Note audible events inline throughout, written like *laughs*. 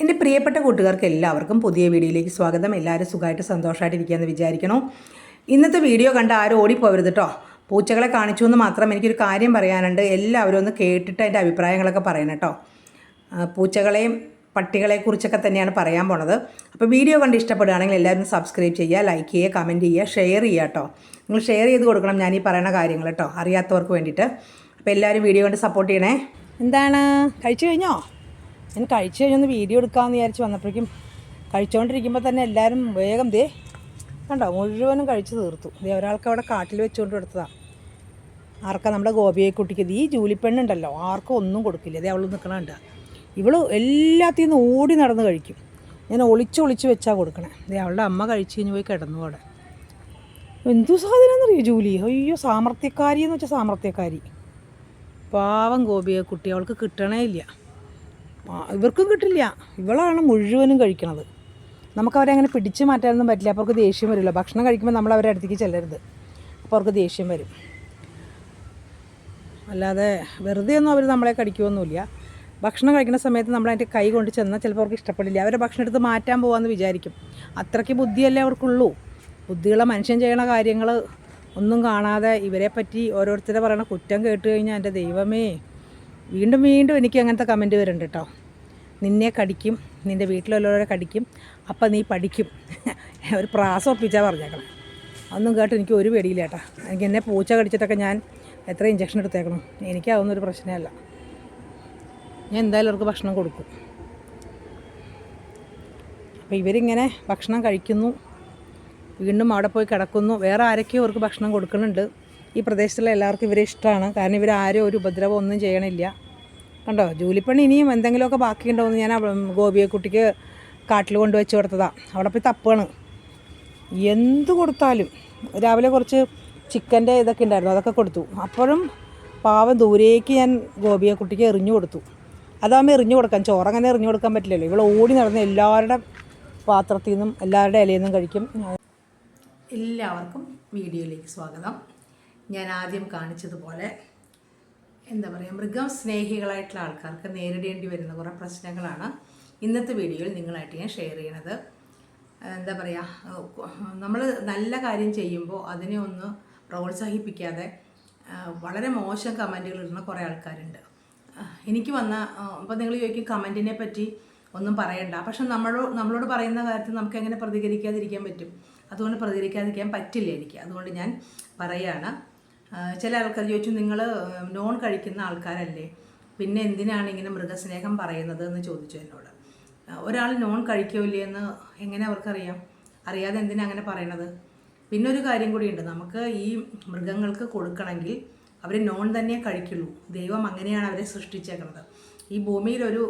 എന്റെ പ്രിയപ്പെട്ട കൂട്ടുകാർക്ക് എല്ലാവർക്കും പുതിയ വീഡിയോയിലേക്ക് സ്വാഗതം. എല്ലാവരും സുഖമായിട്ട് സന്തോഷമായിട്ടിരിക്കുകയെന്ന് വിചാരിക്കണം ഇന്നത്തെ വീഡിയോ കണ്ട് ആരും ഓടിപ്പോവരുത് കേട്ടോ പൂച്ചകളെ കാണിച്ചു എന്ന് മാത്രം എനിക്കൊരു കാര്യം പറയാനുണ്ട്. എല്ലാവരും ഒന്ന് കേട്ടിട്ട് അതിന്റെ അഭിപ്രായങ്ങളൊക്കെ പറയണം കേട്ടോ പൂച്ചകളെയും പട്ടികളെക്കുറിച്ചൊക്കെ തന്നെയാണ് പറയാൻ പോണത്. അപ്പോൾ വീഡിയോ കണ്ട് ഇഷ്ടപ്പെടുകയാണെങ്കിൽ എല്ലാവരും സബ്സ്ക്രൈബ് ചെയ്യുക ലൈക്ക് ചെയ്യുക കമന്റ് ചെയ്യുക ഷെയർ ചെയ്യുക കേട്ടോ നിങ്ങൾ ഷെയർ ചെയ്ത് കൊടുക്കണം ഞാൻ ഈ പറയുന്ന കാര്യങ്ങൾ കേട്ടോ അറിയാത്തവർക്ക് വേണ്ടിയിട്ട്. അപ്പോൾ എല്ലാവരും വീഡിയോ കണ്ട് സപ്പോർട്ട് ചെയ്യണേ. എന്താണ്? കഴിച്ചു കഴിഞ്ഞോ? ഞാൻ കഴിച്ചു കഴിഞ്ഞൊന്ന് വീഡിയോ എടുക്കാമെന്ന് വിചാരിച്ച് വന്നപ്പോഴേക്കും കഴിച്ചുകൊണ്ടിരിക്കുമ്പോൾ തന്നെ എല്ലാവരും വേഗം ദേ കണ്ടോ മുഴുവനും കഴിച്ച് തീർത്തു. ദേ ഒരാൾക്ക് അവിടെ കാട്ടിൽ വെച്ചുകൊണ്ട് കൊടുത്തതാണ് ആർക്കാ നമ്മുടെ ഗോപിയെ കുട്ടിക്ക്? ഈ ജൂലിപ്പെണ്ണുണ്ടല്ലോ ആർക്കും ഒന്നും കൊടുക്കില്ല. ഇതേ അവൾ നിൽക്കണുണ്ട് ഇവൾ എല്ലാത്തിൽ നിന്ന് ഓടി നടന്ന് കഴിക്കും. ഞാൻ ഒളിച്ച് ഒളിച്ച് വെച്ചാൽ കൊടുക്കണേ. ദേ അവളുടെ അമ്മ കഴിച്ച് കഴിഞ്ഞ് പോയി കിടന്നു അവിടെ. എന്തു സാധനമെന്നറിയോ ജൂലി? അയ്യോ സാമർത്ഥ്യക്കാരി എന്ന് വെച്ചാൽ സാമർത്ഥ്യക്കാരി പാവം ഗോപിയെ കുട്ടി അവൾക്ക് കിട്ടണേ ഇല്ല. ഇവർക്കും കിട്ടില്ല. ഇവളാണ് മുഴുവനും കഴിക്കണത്. നമുക്ക് അവരെ അങ്ങനെ പിടിച്ചു മാറ്റാനൊന്നും പറ്റില്ല. അപ്പോൾ അവർക്ക് ദേഷ്യം വരില്ല ഭക്ഷണം കഴിക്കുമ്പോൾ നമ്മൾ അവരെ അടുത്തേക്ക് ചെല്ലരുത്. അപ്പോൾ അവർക്ക് ദേഷ്യം വരും. അല്ലാതെ വെറുതെ ഒന്നും അവർ നമ്മളെ കടിക്കുമൊന്നുമില്ല ഭക്ഷണം കഴിക്കുന്ന സമയത്ത് നമ്മൾ അതിന്റെ കൈ കൊണ്ട് ചെന്നാൽ ചിലപ്പോൾ അവർക്ക് ഇഷ്ടപ്പെടില്ല. അവരെ ഭക്ഷണം എടുത്ത് മാറ്റാൻ പോകാമെന്ന് വിചാരിക്കും. അത്രയ്ക്ക് ബുദ്ധിയല്ലേ അവർക്കുള്ളൂ. ബുദ്ധിയുള്ള മനുഷ്യൻ ചെയ്യണ കാര്യങ്ങൾ ഒന്നും കാണാതെ ഇവരെ പറ്റി ഓരോരുത്തരെ പറയണ കുറ്റം കേട്ട് കഴിഞ്ഞാൽ എന്റെ ദൈവമേ. വീണ്ടും വീണ്ടും എനിക്ക് അങ്ങനത്തെ കമന്റ് വരുന്നുണ്ട് കേട്ടോ. നിന്നെ കടിക്കും നിന്റെ വീട്ടിലുള്ളവരെ കടിക്കും അപ്പം നീ പഠിക്കും. *laughs* ഒരു പ്രാസം ഒപ്പിച്ചാൽ പറഞ്ഞേക്കണം. അതൊന്നും കേട്ട് എനിക്ക് ഒരു പേടിയില്ല ചേട്ടാ എനിക്ക് എന്നെ പൂച്ച കടിച്ചിട്ടൊക്കെ ഞാൻ എത്ര ഇഞ്ചക്ഷൻ എടുത്തേക്കണം. എനിക്ക് അതൊന്നും ഒരു പ്രശ്നമല്ല. ഞാൻ എന്തായാലും അവർക്ക് ഭക്ഷണം കൊടുക്കും. അപ്പോൾ ഇവരിങ്ങനെ ഭക്ഷണം കഴിക്കുന്നു. വീണ്ടും അവിടെ പോയി കിടക്കുന്നു. വേറെ ആരൊക്കെയോ അവർക്ക് ഭക്ഷണം കൊടുക്കുന്നുണ്ട്. ഈ പ്രദേശത്തുള്ള എല്ലാവർക്കും ഇവരെ ഇഷ്ടമാണ്. കാരണം ഇവരാരും ഒരു ഉപദ്രവം ഒന്നും ചെയ്യണില്ല. കണ്ടോ? ജൂലിപ്പണി ഇനിയും എന്തെങ്കിലുമൊക്കെ ബാക്കിയുണ്ടോയെന്ന് ഞാൻ ഗോപിയെക്കുട്ടിക്ക് ഗോപിയെ കുട്ടിക്ക് കാട്ടിൽ കൊണ്ടുവച്ച് കൊടുത്തതാണ് അവിടെ പോയി തപ്പാണ്. എന്ത് കൊടുത്താലും. രാവിലെ കുറച്ച് ചിക്കന്റെ ഇതൊക്കെ ഉണ്ടായിരുന്നു. അതൊക്കെ കൊടുത്തു. അപ്പോഴും പാവം ദൂരേക്ക് ഞാൻ ഗോപിയെ കുട്ടിക്ക് എറിഞ്ഞു കൊടുത്തു. അതാകുമ്പോൾ എറിഞ്ഞു കൊടുക്കാം. ചോറങ്ങനെ എറിഞ്ഞു കൊടുക്കാൻ പറ്റില്ലല്ലോ. ഇവൾ ഓടി നടന്ന് എല്ലാവരുടെ പാത്രത്തിൽ നിന്നും എല്ലാവരുടെ ഇലയിൽ നിന്നും കഴിക്കും. എല്ലാവർക്കും വീഡിയോയിലേക്ക് സ്വാഗതം. ഞാൻ ആദ്യം കാണിച്ചതുപോലെ എന്താ പറയുക മൃഗം സ്നേഹികളായിട്ടുള്ള ആൾക്കാർക്ക് നേരിടേണ്ടി വരുന്ന കുറേ പ്രശ്നങ്ങളാണ് ഇന്നത്തെ വീഡിയോയിൽ നിങ്ങളായിട്ട് ഞാൻ ഷെയർ ചെയ്യണത്. എന്താ പറയുക നമ്മൾ നല്ല കാര്യം ചെയ്യുമ്പോൾ അതിനെ ഒന്ന് പ്രോത്സാഹിപ്പിക്കാതെ വളരെ മോശം കമന്റുകൾ ഇടുന്ന കുറേ ആൾക്കാരുണ്ട്. എനിക്ക് വന്ന അപ്പോൾ നിങ്ങൾ ചോദിക്കും കമന്റിനെ പറ്റി ഒന്നും പറയണ്ട. പക്ഷെ നമ്മളോട് നമ്മളോട് പറയുന്ന കാര്യത്തിൽ നമുക്ക് എങ്ങനെ പ്രതികരിക്കാതിരിക്കാൻ പറ്റും? അതുകൊണ്ട് പ്രതികരിക്കാതിരിക്കാൻ പറ്റില്ല എനിക്ക്. അതുകൊണ്ട് ഞാൻ പറയാണ് ആ, ചില ആൾക്കാർ ചോദിച്ചു നിങ്ങൾ നോൺ കഴിക്കുന്ന ആൾക്കാരല്ലേ? പിന്നെ എന്തിനാണ് ഇങ്ങനെ മൃഗസ്നേഹം പറയുന്നത്? എന്ന് ചോദിച്ചു എന്നോട്. ഒരാൾ നോൺ കഴിക്കില്ലേ എന്ന് എങ്ങനെ അവർക്കറിയാം? അറിയാതെ എന്തിനാ അങ്ങനെ പറയണത്? പിന്നെ ഒരു കാര്യം കൂടിയുണ്ട്. നമുക്ക് ഈ മൃഗങ്ങൾക്ക് കൊടുക്കണമെങ്കിൽ അവർ നോൺ തന്നെ കഴിക്കുള്ളൂ. ദൈവം അങ്ങനെയാണ് അവരെ സൃഷ്ടിച്ചേക്കുന്നത് ഈ ഭൂമിയിൽ ഒരു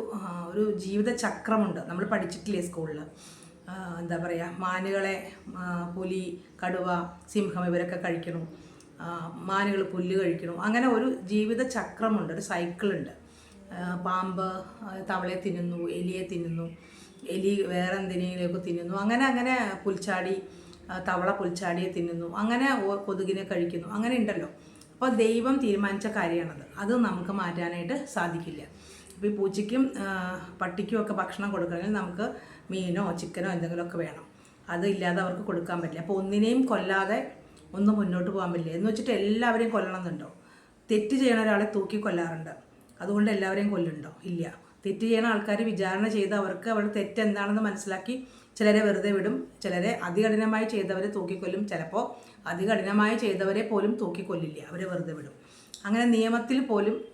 ഒരു ജീവിത ചക്രമുണ്ട്. നമ്മൾ പഠിച്ചിട്ടില്ലേ സ്കൂളിൽ എന്താ പറയുക മാനുകളെ പുലി കടുവ സിംഹം ഇവരൊക്കെ കഴിക്കണം. മാനുകൾ പുല്ല് കഴിക്കണം. അങ്ങനെ ഒരു ജീവിത ചക്രമുണ്ട് ഒരു സൈക്കിളുണ്ട്. പാമ്പ് തവളയെ തിന്നുന്നു എലിയെ തിന്നുന്നു എലി വേറെ എന്തിനെങ്കിലുമൊക്കെ തിന്നുന്നു. അങ്ങനെ അങ്ങനെ പുൽച്ചാടി തവള പുൽച്ചാടിയെ തിന്നുന്നു. അങ്ങനെ കൊതുകിനെ കഴിക്കുന്നു. അങ്ങനെ ഉണ്ടല്ലോ. അപ്പോൾ ദൈവം തീരുമാനിച്ച കാര്യമാണത്. അത് നമുക്ക് മാറ്റാനായിട്ട് സാധിക്കില്ല. അപ്പോൾ ഈ പൂച്ചയ്ക്കും പട്ടിക്കും ഒക്കെ ഭക്ഷണം കൊടുക്കണമെങ്കിൽ നമുക്ക് മീനോ ചിക്കനോ എന്തെങ്കിലുമൊക്കെ വേണം. അതില്ലാതെ അവർക്ക് കൊടുക്കാൻ പറ്റില്ല. അപ്പോൾ ഒന്നിനെയും കൊല്ലാതെ ഒന്നും മുന്നോട്ട് പോകാൻ പറ്റില്ല. എന്ന് വെച്ചിട്ട് എല്ലാവരെയും കൊല്ലണമെന്നുണ്ടോ? തെറ്റ് ചെയ്യണ ഒരാളെ തൂക്കി കൊല്ലാറുണ്ട്. അതുകൊണ്ട് എല്ലാവരെയും കൊല്ലുന്നുണ്ടോ? ഇല്ല. തെറ്റ് ചെയ്യണ ആൾക്കാർ വിചാരണ ചെയ്ത് അവർക്ക് അവരുടെ തെറ്റെന്താണെന്ന് മനസ്സിലാക്കി ചിലരെ വെറുതെ വിടും. ചിലരെ അതികഠിനമായി ചെയ്തവരെ തൂക്കിക്കൊല്ലും. ചിലപ്പോൾ അതികഠിനമായി ചെയ്തവരെ പോലും തൂക്കിക്കൊല്ലില്ല. അവരെ വെറുതെ വിടും. അങ്ങനെ നിയമത്തിൽ പോലും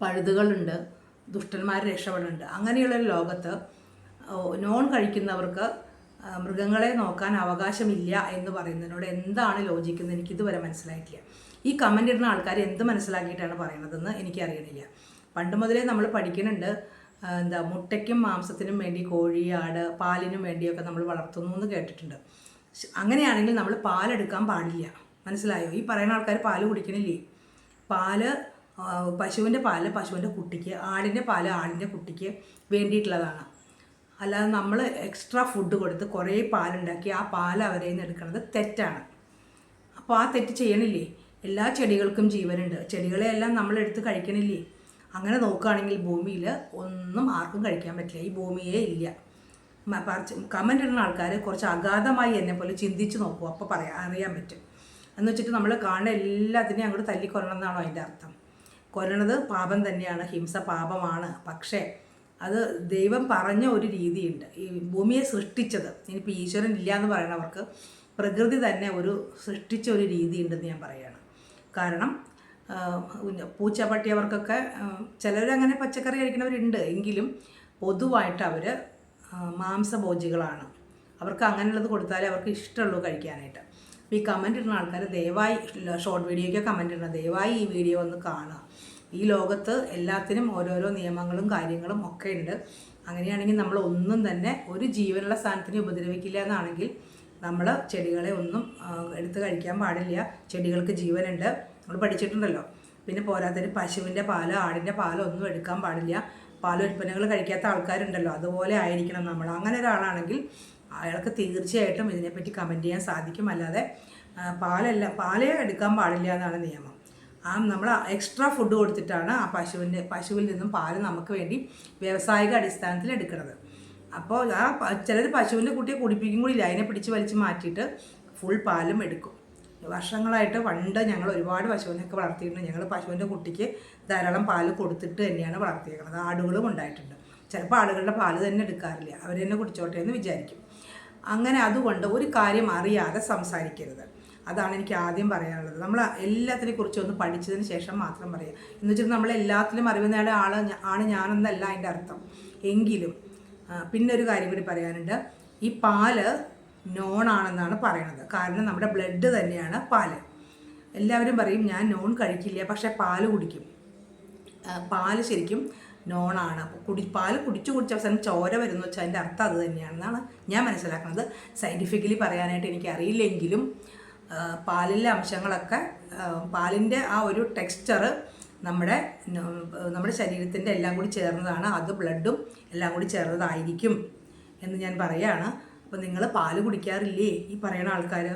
പഴുതുകളുണ്ട്. ദുഷ്ടന്മാർ രക്ഷപ്പെടുന്നുണ്ട് അങ്ങനെയുള്ള ഒരു ലോകത്ത് നോൺ കഴിക്കുന്നവർക്ക് മൃഗങ്ങളെ നോക്കാൻ അവകാശമില്ല എന്ന് പറയുന്നതിനോട് എന്താണ് ലോജിക്കുന്നത് എനിക്ക് ഇതുവരെ മനസ്സിലായിട്ടില്ല. ഈ കമന്റ് ഇടുന്ന ആൾക്കാർ എന്ത് മനസ്സിലാക്കിയിട്ടാണ് പറയണതെന്ന് എനിക്കറിയണില്ല. പണ്ട് മുതലേ നമ്മൾ പഠിക്കുന്നുണ്ട് എന്താ മുട്ടയ്ക്കും മാംസത്തിനും വേണ്ടി കോഴി ആട് പാലിനും വേണ്ടിയൊക്കെ നമ്മൾ വളർത്തുന്നു എന്ന് കേട്ടിട്ടുണ്ട്. അങ്ങനെയാണെങ്കിൽ നമ്മൾ പാലെടുക്കാൻ പാടില്ല. മനസ്സിലായോ? ഈ പറയുന്ന ആൾക്കാർ പാൽ കുടിക്കണില്ലേ? പാൽ പശുവിന്റെ പാൽ പശുവിന്റെ കുട്ടിക്ക് ആടിന്റെ പാൽ ആടിന്റെ കുട്ടിക്ക് വേണ്ടിയിട്ടുള്ളതാണ്. അല്ലാതെ നമ്മൾ എക്സ്ട്രാ ഫുഡ് കൊടുത്ത് കുറേ പാലുണ്ടാക്കി ആ പാൽ അവരെ നിന്ന് എടുക്കുന്നത് തെറ്റാണ്. അപ്പോൾ ആ തെറ്റ് ചെയ്യണില്ലേ? എല്ലാ ചെടികൾക്കും ജീവനുണ്ട്. ചെടികളെയെല്ലാം നമ്മൾ എടുത്ത് കഴിക്കണില്ലേ? അങ്ങനെ നോക്കുകയാണെങ്കിൽ ഭൂമിയിൽ ഒന്നും ആർക്കും കഴിക്കാൻ പറ്റില്ല. ഈ ഭൂമിയേ ഇല്ല. കമന്റ് ഇടുന്ന ആൾക്കാർ കുറച്ച് അഗാധമായി എന്നെ പോലെ ചിന്തിച്ച് നോക്കൂ. അപ്പോൾ പറയാം അറിയാൻ പറ്റും. എന്ന് വെച്ചിട്ട് നമ്മൾ കാണുന്ന എല്ലാത്തിനെയും അങ്ങോട്ട് തല്ലിക്കൊല്ലണം എന്നാണോ അതിന്റെ അർത്ഥം? കൊല്ലണത് പാപം തന്നെയാണ്. ഹിംസ പാപമാണ്. പക്ഷേ അത് ദൈവം പറഞ്ഞ ഒരു രീതിയുണ്ട്. ഈ ഭൂമിയെ സൃഷ്ടിച്ചത്. ഇനിയിപ്പോൾ ഈശ്വരൻ ഇല്ല എന്ന് പറയണവർക്ക് പ്രകൃതി തന്നെ ഒരു സൃഷ്ടിച്ച ഒരു രീതിയുണ്ടെന്ന് ഞാൻ പറയുകയാണ് കാരണം പൂച്ച പട്ടിയവർക്കൊക്കെ ചിലരങ്ങനെ പച്ചക്കറി കഴിക്കുന്നവരുണ്ട്. എങ്കിലും പൊതുവായിട്ട് അവർ മാംസഭോജികളാണ്. അവർക്ക് അങ്ങനെയുള്ളത് കൊടുത്താലേ അവർക്ക് ഇഷ്ടമുള്ളൂ കഴിക്കാനായിട്ട്. അപ്പോൾ ഈ കമന്റ് ഇടുന്ന ആൾക്കാർ ദയവായി ഷോർട്ട് വീഡിയോയ്ക്ക് കമന്റ് ഇടണം. ദയവായി ഈ വീഡിയോ ഒന്ന് കാണുക. ഈ ലോകത്ത് എല്ലാത്തിനും ഓരോരോ നിയമങ്ങളും കാര്യങ്ങളും ഒക്കെ ഉണ്ട്. അങ്ങനെയാണെങ്കിൽ നമ്മൾ ഒന്നും തന്നെ ഒരു ജീവനുള്ള സ്ഥാനത്തിനെ ഉപദ്രവിക്കില്ല എന്നാണെങ്കിൽ നമ്മൾ ചെടികളെ ഒന്നും എടുത്തു എടുത്ത് കഴിക്കാൻ പാടില്ല. ചെടികൾക്ക് ജീവനുണ്ട്. നമ്മൾ പഠിച്ചിട്ടുണ്ടല്ലോ. പിന്നെ പോരാത്തതിന് പശുവിന്റെ പാൽ ആടിന്റെ പാലോ ഒന്നും എടുക്കാൻ പാടില്ല. പാലുൽപ്പന്നങ്ങൾ കഴിക്കാത്ത ആൾക്കാരുണ്ടല്ലോ. അതുപോലെ ആയിരിക്കണം നമ്മൾ. അങ്ങനെ ഒരാളാണെങ്കിൽ അയാൾക്ക് തീർച്ചയായിട്ടും ഇതിനെപ്പറ്റി കമന്റ് ചെയ്യാൻ സാധിക്കും. അല്ലാതെ പാലല്ല പാലേ എടുക്കാൻ പാടില്ല എന്നാണ് നിയമം. ആ നമ്മൾ എക്സ്ട്രാ ഫുഡ് കൊടുത്തിട്ടാണ് ആ പശുവിന്റെ പശുവിൽ നിന്നും പാൽ നമുക്ക് വേണ്ടി വ്യാവസായിക അടിസ്ഥാനത്തിൽ എടുക്കുന്നത്. അപ്പോൾ ആ ചിലർ പശുവിന്റെ കുട്ടിയെ കുടിപ്പിക്കും കൂടി ഇല്ല. അതിനെ പിടിച്ച് വലിച്ച് മാറ്റിയിട്ട് ഫുൾ പാലും എടുക്കും. വർഷങ്ങളായിട്ട് പണ്ട് ഞങ്ങൾ ഒരുപാട് പശുവിനൊക്കെ വളർത്തിയിട്ടുണ്ട്. ഞങ്ങൾ പശുവിന്റെ കുട്ടിക്ക് ധാരാളം പാൽ കൊടുത്തിട്ട് തന്നെയാണ് വളർത്തിയേക്കുന്നത്. ആടുകളും ഉണ്ടായിട്ടുണ്ട്. ചിലപ്പോൾ ആടുകളുടെ പാൽ തന്നെ എടുക്കാറില്ല. അവർ തന്നെ കുടിച്ചോട്ടെ എന്ന് വിചാരിക്കും. അങ്ങനെ അതുകൊണ്ട് ഒരു കാര്യം അറിയാതെ സംസാരിക്കരുത്. അതാണ് എനിക്ക് ആദ്യം പറയാനുള്ളത്. നമ്മൾ എല്ലാത്തിനെ കുറിച്ച് ഒന്ന് പഠിച്ചതിന് ശേഷം മാത്രം പറയാം. എന്ന് വെച്ചാൽ നമ്മൾ എല്ലാത്തിലും അറിവ് നേടിയ ആൾ ആണ് ഞാനെന്നല്ല അതിന്റെ അർത്ഥം. എങ്കിലും പിന്നെ ഒരു കാര്യം കൂടി പറയാനുണ്ട്. ഈ പാൽ നോൺ ആണെന്നാണ് പറയണത്. കാരണം നമ്മുടെ ബ്ലഡ് തന്നെയാണ് പാൽ. എല്ലാവരും പറയും ഞാൻ നോൺ കഴിക്കില്ല പക്ഷേ പാൽ കുടിക്കും. പാൽ ശരിക്കും നോണാണ് അപ്പോൾ കുടി പാൽ കുടിച്ചു കുടിച്ച അവസാനം ചോര വരുന്നു വെച്ചാൽ അതിന്റെ അർത്ഥം അത് തന്നെയാണെന്നാണ് ഞാൻ മനസ്സിലാക്കുന്നത് സയന്റിഫിക്കലി പറയാനായിട്ട് എനിക്ക് അറിയില്ലെങ്കിലും ആ, പാലിലെ അംശങ്ങളൊക്കെ പാലിന്റെ ആ ഒരു ടെക്സ്ചർ നമ്മുടെ നമ്മുടെ ശരീരത്തിന്റെ എല്ലാം കൂടി ചേർന്നതാണ്. അത് ബ്ലഡും എല്ലാം കൂടി ചേർന്നതായിരിക്കും എന്ന് ഞാൻ പറയുകയാണ് അപ്പോൾ നിങ്ങൾ പാൽ കുടിക്കാറില്ലേ? ഈ പറയുന്ന ആൾക്കാർ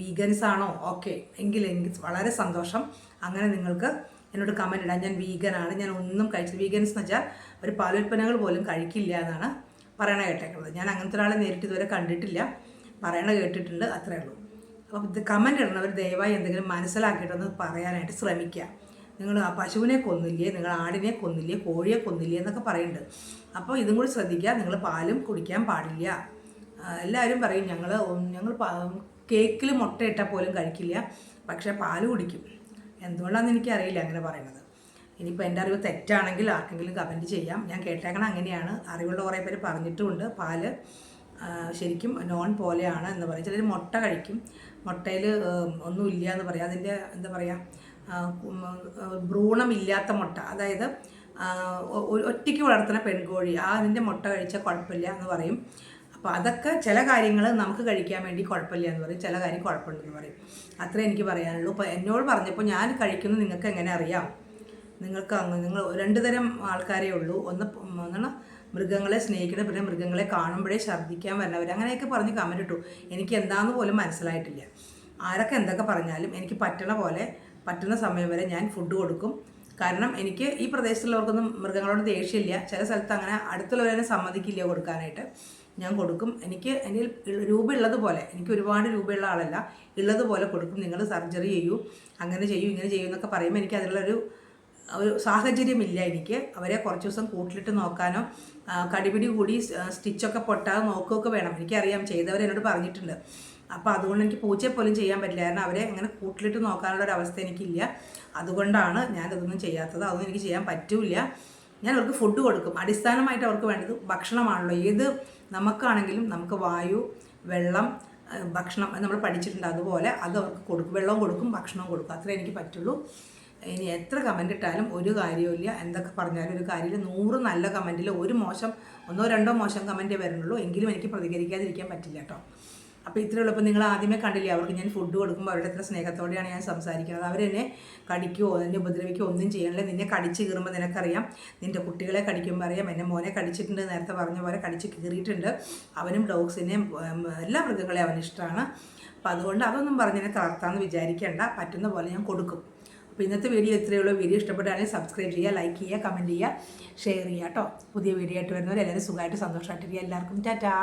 വീഗൻസ് ആണോ? ഓക്കെ എങ്കിൽ എനിക്ക് വളരെ സന്തോഷം. അങ്ങനെ നിങ്ങൾക്ക് എന്നോട് കമന്റ് ഇടാം ഞാൻ വീഗനാണ് ഞാൻ ഒന്നും കഴിച്ചത് വീഗൻസ് എന്ന് വെച്ചാൽ ഒരു പാലുൽപ്പന്നങ്ങൾ പോലും കഴിക്കില്ല എന്നാണ് പറയണ കേട്ടേക്കുന്നത്. ഞാൻ അങ്ങനത്തെ ഒരാളെ നേരിട്ട് ഇതുവരെ കണ്ടിട്ടില്ല. പറയണ കേട്ടിട്ടുണ്ട്. അത്രേ ഉള്ളൂ. കമന്റ് ഇടണവർ ദയവായി എന്തെങ്കിലും മനസ്സിലാക്കിയിട്ടൊന്ന് പറയാനായിട്ട് ശ്രമിക്കുക നിങ്ങൾ ആ പശുവിനെ കൊന്നില്ലേ നിങ്ങൾ ആടിനെ കൊന്നില്ലേ കോഴിയെ കൊന്നില്ലേ എന്നൊക്കെ പറയുന്നുണ്ട് അപ്പോൾ ഇതും കൂടി ശ്രദ്ധിക്കുക നിങ്ങൾ പാലും കുടിക്കാൻ പാടില്ല. എല്ലാവരും പറയും ഞങ്ങൾ ഞങ്ങൾ കേക്കിൽ മുട്ട ഇട്ടാൽ പോലും കഴിക്കില്ല പക്ഷേ പാൽ കുടിക്കും. എന്തുകൊണ്ടാണെന്ന് എനിക്കറിയില്ല അങ്ങനെ പറയുന്നത്. ഇനിയിപ്പോൾ എന്റെ അറിവ് തെറ്റാണെങ്കിൽ ആർക്കെങ്കിലും കമന്റ് ചെയ്യാം. ഞാൻ കേട്ടേക്കണം അങ്ങനെയാണ്. അറിവുള്ള കുറേ പേര് പറഞ്ഞിട്ടുമുണ്ട് പാൽ. ശരിക്കും നോൺ പോലെയാണ് എന്ന് പറയും. ചിലർ മുട്ട കഴിക്കും. മുട്ടയിൽ ഒന്നുമില്ല എന്ന് പറയാം. അതിന്റെ എന്താ പറയുക ഭ്രൂണമില്ലാത്ത മുട്ട. അതായത് ഒറ്റയ്ക്ക് വളർത്തുന്ന പെൺകോഴി ആ അതിന്റെ മുട്ട കഴിച്ചാൽ കുഴപ്പമില്ല എന്ന് പറയും. അപ്പോൾ അതൊക്കെ ചില കാര്യങ്ങൾ നമുക്ക് കഴിക്കാൻ വേണ്ടി കുഴപ്പമില്ല എന്ന് പറയും. ചില കാര്യം കുഴപ്പമുണ്ടെന്ന് പറയും. അത്രേ എനിക്ക് പറയാനുള്ളൂ. ഇപ്പോൾ എന്നോട് പറഞ്ഞപ്പോൾ ഞാൻ കഴിക്കുന്നത് നിങ്ങൾക്ക് എങ്ങനെ അറിയാം? നിങ്ങൾക്ക് നിങ്ങൾ രണ്ട് തരം ആൾക്കാരേ ഉള്ളൂ. ഒന്ന് ഒന്നാണ് മൃഗങ്ങളെ സ്നേഹിക്കുന്ന പിന്നെ മൃഗങ്ങളെ കാണുമ്പോഴേ ഛർദ്ദിക്കാൻ വരണവർ അങ്ങനെയൊക്കെ പറഞ്ഞ് കമന്റ് ഇട്ടു. എനിക്ക് എന്താന്ന് പോലും മനസ്സിലായിട്ടില്ല. ആരൊക്കെ എന്തൊക്കെ പറഞ്ഞാലും എനിക്ക് പറ്റണ പോലെ പറ്റുന്ന സമയം വരെ ഞാൻ ഫുഡ് കൊടുക്കും. കാരണം എനിക്ക് ഈ പ്രദേശത്തുള്ളവർക്കൊന്നും മൃഗങ്ങളോട് ദേഷ്യമില്ല. ചില സ്ഥലത്ത് അങ്ങനെ അടുത്തുള്ളവരെ സമ്മതിക്കില്ല കൊടുക്കാനായിട്ട്. ഞാൻ കൊടുക്കും. എനിക്ക് എന്റെ രൂപ ഉള്ളതുപോലെ എനിക്ക് ഒരുപാട് രൂപയുള്ള ആളല്ല. ഉള്ളതുപോലെ കൊടുക്കും. നിങ്ങൾ സർജറി ചെയ്യൂ. അങ്ങനെ ചെയ്യൂ ഇങ്ങനെ ചെയ്യൂ എന്നൊക്കെ പറയുമ്പോൾ എനിക്ക് അതിലുള്ളൊരു ഒരു സാഹചര്യമില്ല എനിക്ക്. അവരെ കുറച്ച് ദിവസം കൂട്ടിലിട്ട് നോക്കാനോ കടിപിടി കൂടി സ്റ്റിച്ചൊക്കെ പൊട്ടാതെ നോക്കുകയൊക്കെ വേണം. എനിക്കറിയാം ചെയ്തവർ എന്നോട് പറഞ്ഞിട്ടുണ്ട്. അപ്പോൾ അതുകൊണ്ട് എനിക്ക് പൂച്ചയെ പോലും ചെയ്യാൻ പറ്റില്ല. കാരണം അവരെ അങ്ങനെ കൂട്ടിലിട്ട് നോക്കാനുള്ള ഒരു അവസ്ഥ എനിക്കില്ല. അതുകൊണ്ടാണ് ഞാൻ ഇതൊന്നും ചെയ്യാത്തത്. അതൊന്നും എനിക്ക് ചെയ്യാൻ പറ്റില്ല. ഞാൻ അവർക്ക് ഫുഡ് കൊടുക്കും. അടിസ്ഥാനമായിട്ട് അവർക്ക് വേണ്ടത് ഭക്ഷണമാണല്ലോ. ഏത് നമുക്കാണെങ്കിലും നമുക്ക് വായു വെള്ളം ഭക്ഷണം നമ്മൾ പഠിച്ചിട്ടുണ്ട് അതുപോലെ അത് അവർക്ക് കൊടുക്കും. വെള്ളവും കൊടുക്കും ഭക്ഷണവും കൊടുക്കും. അത്രേ എനിക്ക് പറ്റുള്ളൂ. ഇനി എത്ര കമന്റ് ഇട്ടാലും ഒരു കാര്യമില്ല എന്തൊക്കെ പറഞ്ഞാലും ഒരു കാര്യമില്ല. നൂറ് നല്ല കമന്റിൽ ഒരു മോശം ഒന്നോ രണ്ടോ മോശം കമന്റേ വരുന്നുള്ളൂ എങ്കിലും എനിക്ക് പ്രതികരിക്കാതിരിക്കാൻ പറ്റില്ല കേട്ടോ അപ്പോൾ ഇത്രയേ ഉള്ളൂ. അപ്പോൾ നിങ്ങൾ ആദ്യമേ കണ്ടില്ലേ അവർക്ക് ഞാൻ ഫുഡ് കൊടുക്കുമ്പോൾ അവരുടെ എത്ര സ്നേഹത്തോടെയാണ് ഞാൻ സംസാരിക്കുന്നത്. അവരെന്നെ കടിക്കുമോ എന്നെ ഉപദ്രവിക്കുകയോ ഒന്നും ചെയ്യണില്ല. നിന്നെ കടിച്ച് കീറുമ്പോൾ നിനക്കറിയാം. നിന്റെ കുട്ടികളെ കടിക്കുമ്പോൾ അറിയാം. എന്റെ മോനെ കടിച്ചിട്ടുണ്ട് നേരത്തെ പറഞ്ഞ പോലെ കടിച്ച് കീറിയിട്ടുണ്ട്. അവനും ഡോഗ്സിനെയും എല്ലാ മൃഗങ്ങളെയും അവനിഷ്ടമാണ്. അപ്പോൾ അതുകൊണ്ട് അതൊന്നും പറഞ്ഞതിനെ തളർത്താമെന്ന് വിചാരിക്കേണ്ട. പറ്റുന്ന പോലെ ഞാൻ കൊടുക്കും. അപ്പോൾ ഇന്നത്തെ വീഡിയോ ഇത്രയേ ഉള്ളൂ. വീഡിയോ ഇഷ്ടപ്പെട്ടാണെങ്കിൽ സബ്സ്ക്രൈബ് ചെയ്യുക ലൈക്ക് ചെയ്യുക കമന്റ് ചെയ്യുക ഷെയർ ചെയ്യുക കേട്ടോ പുതിയ വീഡിയോ ആയിട്ട് വരുന്നവർ എല്ലാവരും സുഖമായിട്ട് സന്തോഷമായിട്ടിരിക്കുക. എല്ലാവർക്കും ടാറ്റാ.